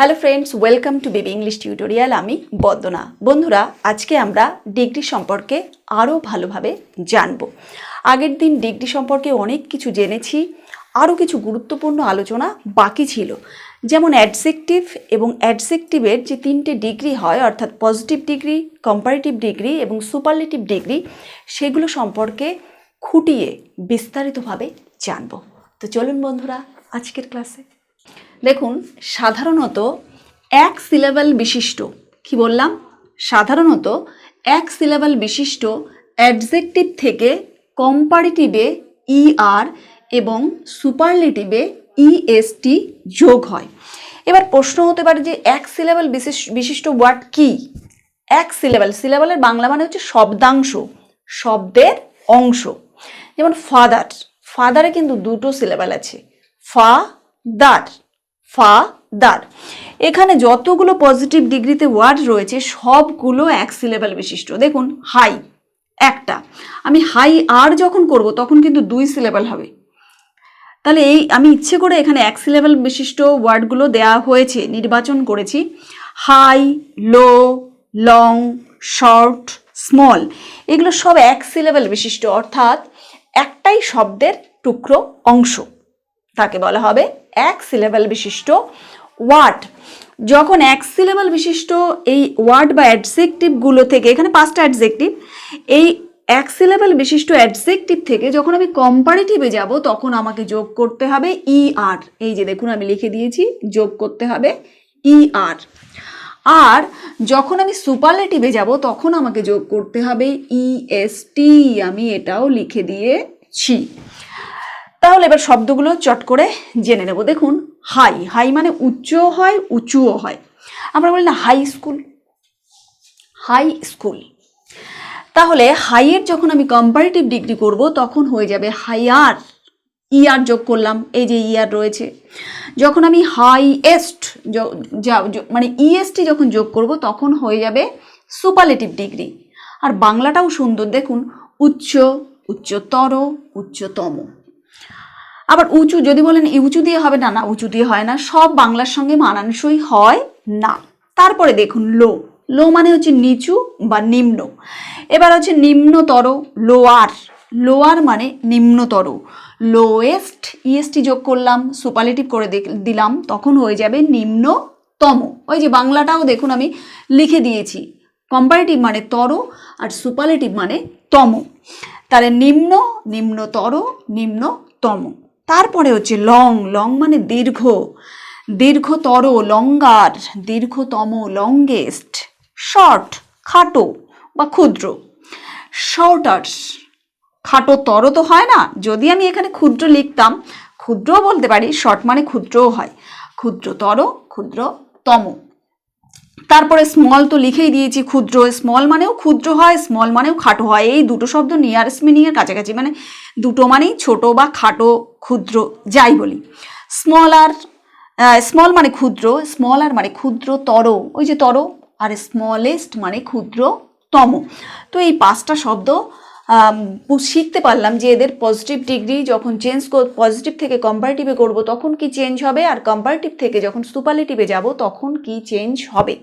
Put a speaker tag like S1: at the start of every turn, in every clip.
S1: Hello friends welcome to baby English tutorial আমি বন্দনা। বন্ধুরা, আজকে আমরা ডিগ্রি সম্পর্কে আরও ভালোভাবে জানব। আগের দিন ডিগ্রি সম্পর্কে অনেক কিছু জেনেছি আরও কিছু গুরুত্বপূর্ণ আলোচনা বাকি ছিল। যেমন অ্যাডজেক্টিভ এবং অ্যাডজেক্টিভের যে তিনটে ডিগ্রি হয়, অর্থাৎ পজিটিভ ডিগ্রি কম্পারেটিভ ডিগ্রি এবং সুপারলেটিভ ডিগ্রি, সেগুলো সম্পর্কে খুঁটিয়ে বিস্তারিতভাবে জানব। তো চলুন বন্ধুরা, আজকের ক্লাসে দেখুন, সাধারণত এক সিলেবাল বিশিষ্ট, কি বললাম? সাধারণত এক সিলেবাল বিশিষ্ট অ্যাডজেক্টিভ থেকে কম্পারেটিভে ইআর এবং সুপারলেটিভে ইএসটি যোগ হয়। এবার প্রশ্ন হতে পারে যে এক সিলেবাল বিশেষ, বিশিষ্ট ওয়ার্ড কি? এক সিলেবাল সিলেবালের বাংলা মানে হচ্ছে শব্দাংশ, শব্দের অংশ। যেমন ফাদার ফাদারে কিন্তু দুটো সিলেবাল আছে ফা দার ফা দার এখানে যতগুলো পজিটিভ ডিগ্রিতে ওয়ার্ড রয়েছে, সবগুলো এক সিলেবাল বিশিষ্ট। দেখুন হাই একটা। আমি হাই আর যখন করব, তখন কিন্তু দুই সিলেবাল হবে। তাহলে এই, আমি ইচ্ছে করে এখানে এক সিলেবাল বিশিষ্ট ওয়ার্ডগুলো দেয়া হয়েছে, নির্বাচন করেছি। High low long short small এগুলো সব এক সিলেবাল বিশিষ্ট। অর্থাৎ একটাই শব্দের টুকরো অংশ, তাকে বলা হবে এক সিলেবাল বিশিষ্ট ওয়ার্ড যখন এক সিলেবাল বিশিষ্ট এই ওয়ার্ড বা অ্যাডজেক্টিভগুলো থেকে, এখানে পাঁচটা অ্যাডজেক্টিভ এই এক সিলেবাল বিশিষ্ট অ্যাডজেক্টিভ থেকে যখন আমি কম্পারেটিভে যাব, তখন আমাকে যোগ করতে হবে ই আর এই যে দেখুন, আমি লিখে দিয়েছি, যোগ করতে হবে ই আর আর যখন আমি সুপারলেটিভে যাব, তখন আমাকে যোগ করতে হবে ইএসটি আমি এটাও লিখে দিয়েছি। তাহলে এবার শব্দগুলো চট করে জেনে নেব। দেখুন, হাই হাই মানে উচ্চও হয়, উঁচুও হয়। আমরা বলি না হাই স্কুল। High school. তাহলে হাইয়ের যখন আমি কম্পারেটিভ ডিগ্রি করব, তখন হয়ে যাবে হাইয়ার। ইয়ার যোগ করলাম, এই যে ইয়ার রয়েছে। যখন আমি হাইয়েস্ট মানে ইএসটি যখন যোগ করব, তখন হয়ে যাবে সুপারলেটিভ ডিগ্রি আর বাংলাটাও সুন্দর, দেখুন, উচ্চ, উচ্চতর, উচ্চতম। আবার উঁচু, যদি বলেন এই উঁচু দিয়ে হবে না না, উঁচু দিয়ে হয় না, সব বাংলার সঙ্গে মানানসই হয় না। তারপরে দেখুন, লো। লো মানে হচ্ছে নিচু বা নিম্ন। এবার হচ্ছে নিম্নতর, লোয়ার। লোয়ার মানে নিম্নতর। লোয়েস্ট ইএসটি যোগ করলাম সুপারলেটিভ করে দিলাম, তখন হয়ে যাবে নিম্নতম। ওই যে বাংলাটাও দেখুন আমি লিখে দিয়েছি। কম্পারেটিভ মানে তর আর সুপারলেটিভ মানে তম। তাহলে নিম্ন, নিম্নতর, নিম্নতম। তারপরে হচ্ছে লং লং মানে দীর্ঘ, দীর্ঘতর, লঙ্গার, দীর্ঘতম লংগেস্ট শর্ট খাটো বা ক্ষুদ্র। শর্টার্স খাটো তর তো হয় না। যদি আমি এখানে ক্ষুদ্র লিখতাম, ক্ষুদ্রও বলতে পারি শর্ট মানে ক্ষুদ্রও হয়। ক্ষুদ্রতর, ক্ষুদ্রতম। তারপরে স্মল তো লিখেই দিয়েছি ক্ষুদ্র। স্মল মানেও ক্ষুদ্র হয় স্মল মানেও খাটো হয়। এই দুটো শব্দ নিয়ারেস্ট মিনিংয়ের কাছাকাছি। মানে দুটো মানেই ছোট বা খাটো, ক্ষুদ্র, যাই বলি। স্মল আর স্মল মানে ক্ষুদ্র স্মল আর মানে ক্ষুদ্র তর ওই যে তর, আর স্মলেস্ট মানে ক্ষুদ্রতম। তো এই পাঁচটা শব্দ শিখতে পারলাম যে এদের পজিটিভ ডিগ্রি যখন চেঞ্জ পজিটিভ থেকে কম্পারেটিভে করব, তখন কি চেঞ্জ হবে? আর কম্পারেটিভ থেকে যখন সুপারলেটিভে যাব, তখন কি চেঞ্জ হবে?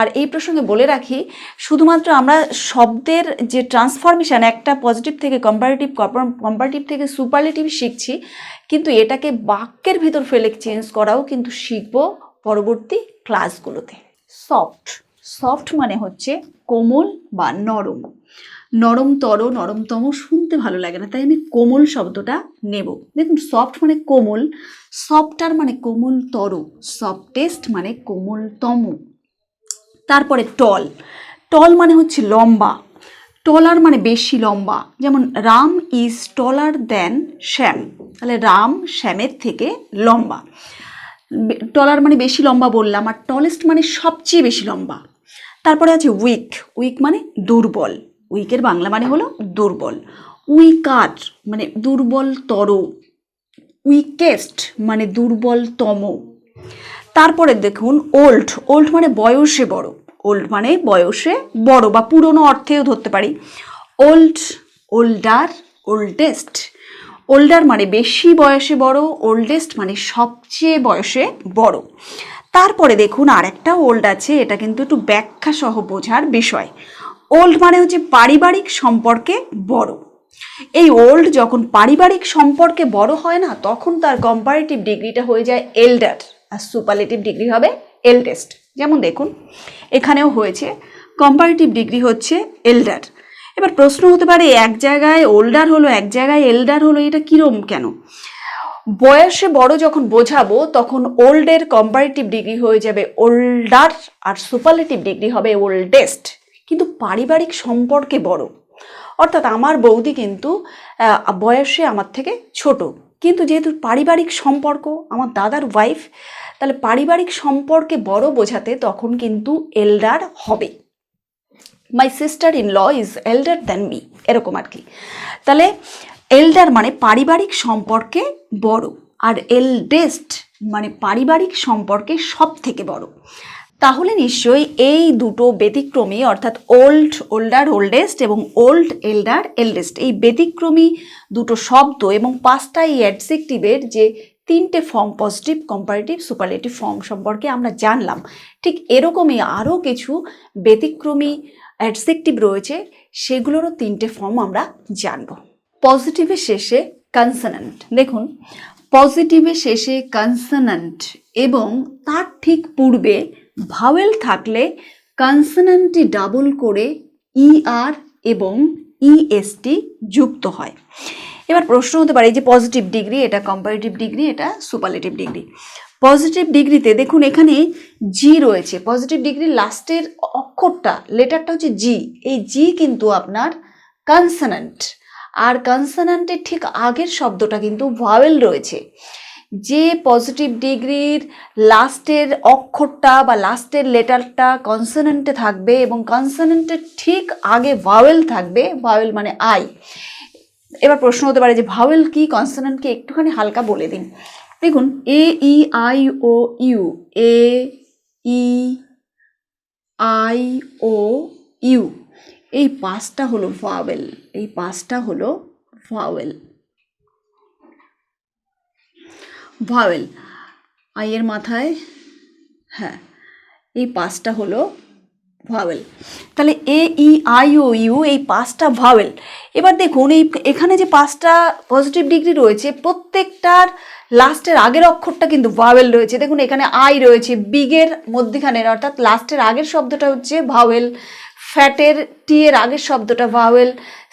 S1: আর এই প্রসঙ্গে বলে রাখি, শুধুমাত্র আমরা শব্দের যে ট্রান্সফরমেশান একটা পজিটিভ থেকে কম্পারেটিভ কম্পারেটিভ থেকে সুপারলেটিভ শিখছি, কিন্তু এটাকে বাক্যের ভিতর ফেলে চেঞ্জ করাও কিন্তু শিখব পরবর্তী ক্লাসগুলোতে সফট সফট মানে হচ্ছে কোমল বা নরম। নরমতর নরমতম শুনতে ভালো লাগে না, তাই আমি কোমল শব্দটা নেব। দেখুন সফট মানে কোমল সফটার মানে কোমলতর সফটেস্ট মানে কোমলতম। তারপরে টল টল মানে হচ্ছে লম্বা টলার মানে বেশি লম্বা। যেমন, রাম ইজ টলার দেন শ্যাম। তাহলে রাম শ্যামের থেকে লম্বা। টলার মানে বেশি লম্বা বললাম, আর টলেস্ট মানে সবচেয়ে বেশি লম্বা। তারপরে আছে উইক উইক মানে দুর্বল। উইকের বাংলা মানে হলো দুর্বল। উইকার মানে দুর্বলতর, উইকেস্ট মানে দুর্বলতম। তারপরে দেখুন ওল্ড ওল্ড মানে বয়সে বড়। ওল্ড মানে বয়সে বড় বা পুরনো অর্থেও ধরতে পারি। Old, older, oldest. ওল্ডার মানে বেশি বয়সে বড়, ওল্ডেস্ট মানে সবচেয়ে বয়সে বড়। তারপরে দেখুন আরেকটা ওল্ড আছে, এটা কিন্তু একটু ব্যাখ্যা সহ বোঝার বিষয়। ওল্ড মানে হচ্ছে পারিবারিক সম্পর্কে বড়। এই ওল্ড যখন পারিবারিক সম্পর্কে বড় হয় না, তখন তার কম্পারেটিভ ডিগ্রিটা হয়ে যায় এল্ডার আর সুপারলেটিভ ডিগ্রি হবে এল্ডেস্ট যেমন দেখুন, এখানেও হয়েছে কম্পারেটিভ ডিগ্রি হচ্ছে এল্ডার এবার প্রশ্ন হতে পারে, এক জায়গায় ওল্ডার হলো, এক জায়গায় এল্ডার হলো, এটা কিরম কেন? বয়সে বড় যখন বোঝাবো, তখন ওল্ডের কম্পারেটিভ ডিগ্রি হয়ে যাবে ওল্ডার আর সুপারলেটিভ ডিগ্রি হবে ওল্ডেস্ট কিন্তু পারিবারিক সম্পর্কে বড়। অর্থাৎ আমার বৌদি কিন্তু বয়সে আমার থেকে ছোট। কিন্তু যেহেতু পারিবারিক সম্পর্ক, আমার দাদার ওয়াইফ তাহলে পারিবারিক সম্পর্কে বড় বোঝাতে তখন কিন্তু এল্ডার হবে। My sister in law is elder than me এরকম আর কি। তাহলে এল্ডার মানে পারিবারিক সম্পর্কে বড়, আর এলডেস্ট মানে পারিবারিক সম্পর্কে সব থেকে বড়। তাহলে নিশ্চয়ই এই দুটো ব্যতিক্রমী, অর্থাৎ ওল্ড ওল্ডার ওল্ডেস্ট এবং ওল্ড এল্ডার এল্ডেস্ট এই ব্যতিক্রমী দুটো শব্দ এবং পাঁচটা এই অ্যাডজেক্টিভের যে তিনটে form positive comparative superlative form সম্পর্কে আমরা জানলাম, ঠিক এরকমই আরও কিছু ব্যতিক্রমী অ্যাডজেক্টিভ রয়েছে, সেগুলোরও তিনটে ফর্ম আমরা জানব। পজিটিভের শেষে কনসোনেন্ট দেখুন পজিটিভের শেষে কনসোনেন্ট এবং তার ঠিক পূর্বে ভাওয়েল থাকলে কনসোনেন্টটি ডাবল করে ই আর এবং ইএসটি যুক্ত হয়। এবার প্রশ্ন হতে পারে যে পজিটিভ ডিগ্রি এটা কম্পারেটিভ ডিগ্রি এটা সুপারলেটিভ ডিগ্রি পজিটিভ ডিগ্রিতে দেখুন, এখানে জি রয়েছে। পজিটিভ ডিগ্রি লাস্টের অক্ষরটা, লেটারটা হচ্ছে জি এই জি কিন্তু আপনার কনসোনেন্ট আর কনসোনেন্টের ঠিক আগের শব্দটা কিন্তু ভাওয়েল রয়েছে। যে পজিটিভ ডিগ্রির লাস্টের অক্ষরটা বা লাস্টের লেটারটা কনসোনেন্টে থাকবে এবং কনসোনেন্টের ঠিক আগে ভাওয়েল থাকবে ভাওয়েল মানে আই এবার প্রশ্ন হতে পারে যে ভাওয়েল কি কনসোনেন্টকে একটুখানি হালকা বলে দিন। দেখুন A E I O U A E I O U এই পাঁচটা হলো ভাওয়েল এই পাঁচটা হলো ভাওয়েল ভাওয়েল আইয়ের মাথায় হ্যাঁ এই পাঁচটা হলো ভাওয়েল তাহলে এ, ই, আই, ও, ইউ, এই পাঁচটা ভাওয়েল এবার দেখুন, এই এখানে যে পাঁচটা পজিটিভ ডিগ্রি রয়েছে, প্রত্যেকটার লাস্টের আগের অক্ষরটা কিন্তু ভাওয়েল রয়েছে। দেখুন, এখানে আই রয়েছে, বিগের মধ্যিখানের, অর্থাৎ লাস্টের আগের শব্দটা হচ্ছে ভাওয়েল ফ্যাটের টি এর আগের শব্দটা ভাওয়েল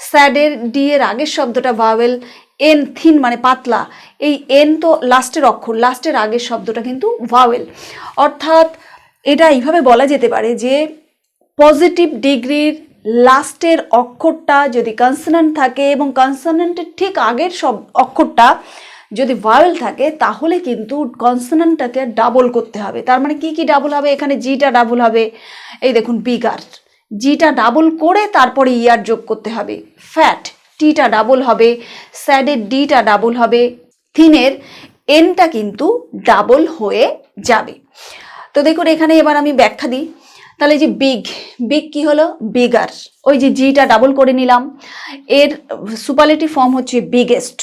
S1: স্যাডের ডি এর আগের শব্দটা ভাওয়েল এন থিন মানে পাতলা। এই এন তো লাস্টের অক্ষর লাস্টের আগের শব্দটা কিন্তু ভাওয়েল অর্থাৎ এটা এইভাবে বলা যেতে পারে যে পজিটিভ ডিগ্রির লাস্টের অক্ষরটা যদি কনসোনেন্ট থাকে এবং কনসোনেন্টের ঠিক আগের সব অক্ষরটা যদি ভাওয়েল থাকে, তাহলে কিন্তু কনসোনেন্টটাকে ডাবল করতে হবে। তার মানে কি কি ডাবল হবে? এখানে জিটা ডাবল হবে। এই দেখুন বিগার জিটা ডাবল করে তারপরে ইয়ার যোগ করতে হবে। ফ্যাট টিটা ডাবল হবে স্যাডের ডিটা ডাবল হবে থিনের এনটা কিন্তু ডাবল হয়ে যাবে। তো দেখুন, এখানে এবার আমি ব্যাখ্যা দিই। তাহলে যে বিগ বিগ কি হলো? বিগার ওই যে জিটা ডাবল করে নিলাম। এর সুপারলেটিভ ফর্ম হচ্ছে বিগেস্ট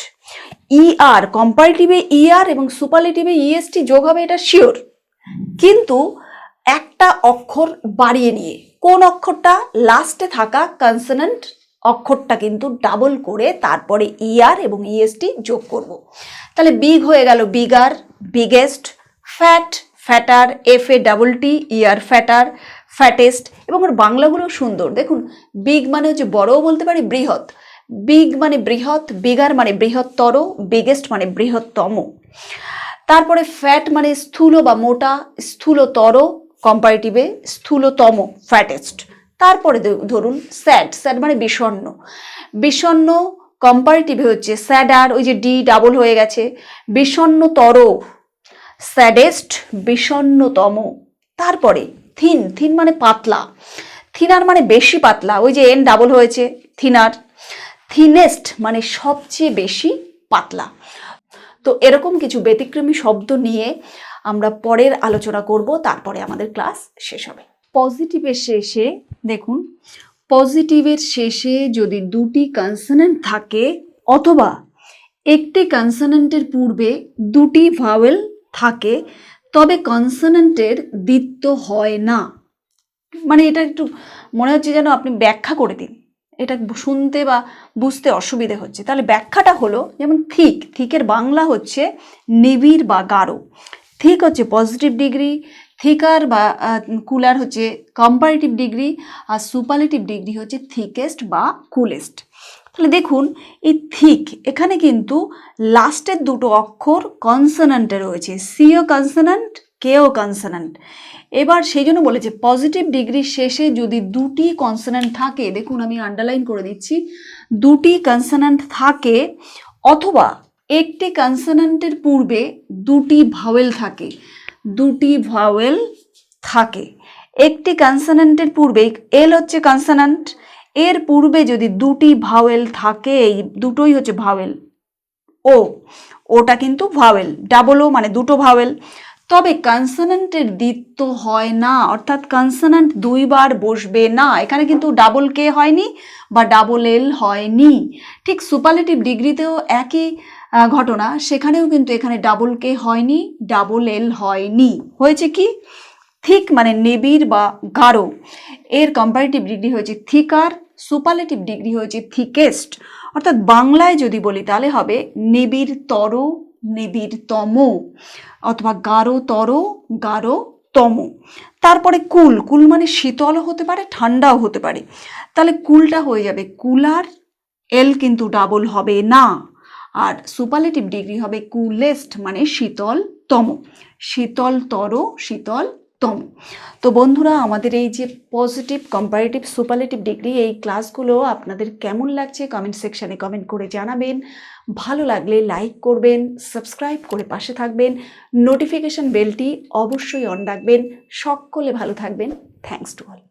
S1: ই আর কম্পারেটিভে ই আর এবং সুপারলেটিভে ইএসটি যোগ হবে এটা শিওর কিন্তু একটা অক্ষর বাড়িয়ে নিয়ে, কোন অক্ষরটা লাস্টে থাকা কনসোনেন্ট অক্ষরটা কিন্তু ডাবল করে তারপরে ইআর এবং ইএসটি যোগ করব। তাহলে বিগ হয়ে গেল bigger biggest fat fatter F A double T E R fatter fattest এবং ওর বাংলাগুলো সুন্দর। দেখুন বিগ মানে হচ্ছে বড়ও বলতে পারি বৃহৎ। বিগ মানে বৃহৎ বিগার মানে বৃহত্তর বিগেস্ট মানে বৃহত্তম। তারপরে ফ্যাট মানে স্থূল বা মোটা, স্থূলতর কম্পারেটিভে স্থূলতম ফ্যাটেস্ট তারপরে ধরুন স্যাড স্যাড মানে বিষণ্ণ। বিষণ্ণ কম্পারেটিভে হচ্ছে স্যাড আর ওই যে ডি ডাবল হয়ে গেছে। বিষণ্ণতর স্যাডেস্ট বিষণ্নতম তারপরে থিন থিন মানে পাতলা। থিনার মানে বেশি পাতলা, ওই যে এন ডাবল হয়েছে থিনার থিনেস্ট মানে সবচেয়ে বেশি পাতলা। তো এরকম কিছু ব্যতিক্রমী শব্দ নিয়ে আমরা পরের আলোচনা করব, তারপরে আমাদের ক্লাস শেষ হবে। পজিটিভের শেষে দেখুন পজিটিভের শেষে যদি দুটি কনসোনেন্ট থাকে অথবা একটি কনসোনেন্টের পূর্বে দুটি ভাওয়েল থাকে, তবে কনসোনেন্টের দ্বিত্ব হয় না। মানে এটা একটু মনে হচ্ছে যেন আপনি ব্যাখ্যা করে দিন। এটা শুনতে বা বুঝতে অসুবিধে হচ্ছে। তাহলে ব্যাখ্যাটা হলো যেমন থিক থিকের বাংলা হচ্ছে নিবিড় বা গাঢ়। থিক হচ্ছে পজিটিভ ডিগ্রি থিকার বা কুলার হচ্ছে কম্পারেটিভ ডিগ্রি আর সুপারলেটিভ ডিগ্রি হচ্ছে থিকেস্ট বা কুলেস্ট তাহলে দেখুন, এই থিক এখানে কিন্তু লাস্টের দুটো অক্ষর কনসোনান্টে রয়েছে। সিও কনসোনান্ট কেও কনসোনান্ট এবার সেই জন্য বলেছে পজিটিভ ডিগ্রি শেষে যদি দুটি কনসোনান্ট থাকে, দেখুন আমি আন্ডারলাইন করে দিচ্ছি, দুটি কনসোনান্ট থাকে অথবা একটি কনসোনান্টের পূর্বে দুটি ভাওয়েল থাকে। দুটি ভাওয়েল থাকে। একটি কনসোনান্টের পূর্বে এল হচ্ছে কনসোনান্ট এর পূর্বে যদি দুটি ভাওয়েল থাকে, এই দুটোই হচ্ছে ভাওয়েল। ও, ওটা কিন্তু ভাওয়েল ডাবল ও মানে দুটো ভাওয়েল। তবে কনসোনেন্টের দ্বিত্ব হয় না, অর্থাৎ কনসোনেন্ট দুইবার বসবে না। এখানে কিন্তু ডাবল কে হয়নি বা ডাবল এল হয়নি। ঠিক সুপারলেটিভ ডিগ্রিতেও একই ঘটনা। সেখানেও কিন্তু এখানে ডাবল কে হয়নি ডাবল এল হয়নি। হয়েছে কি? থিক মানে নিবিড় বা গাঢ়। এর কম্পারেটিভ ডিগ্রি হয়েছে থিকার সুপারলেটিভ ডিগ্রি হয়েছে থিকেস্ট অর্থাৎ বাংলায় যদি বলি, তাহলে হবে নিবিড় তর নিবিড়তম অথবা গাঢ়তর গাঢ়তম তারপরে কুল। কুল মানে শীতলও হতে পারে, ঠান্ডাও হতে পারে। তাহলে কুলটা হয়ে যাবে কুলার এল কিন্তু ডাবল হবে না। আর সুপারলেটিভ ডিগ্রি হবে কুলেস্ট মানে শীতলতম। শীতলতর, শীতলতম। তো বন্ধুরা, আমাদের এই যে পজিটিভ কম্পারেটিভ সুপারলেটিভ ডিগ্রি এই ক্লাসগুলো আপনাদের কেমন লাগছে কমেন্ট সেকশানে কমেন্ট করে জানাবেন। ভালো লাগলে লাইক করবেন সাবস্ক্রাইব করে পাশে থাকবেন নোটিফিকেশন বেলটি অবশ্যই অন রাখবেন। সকলে ভালো থাকবেন। Thanks to all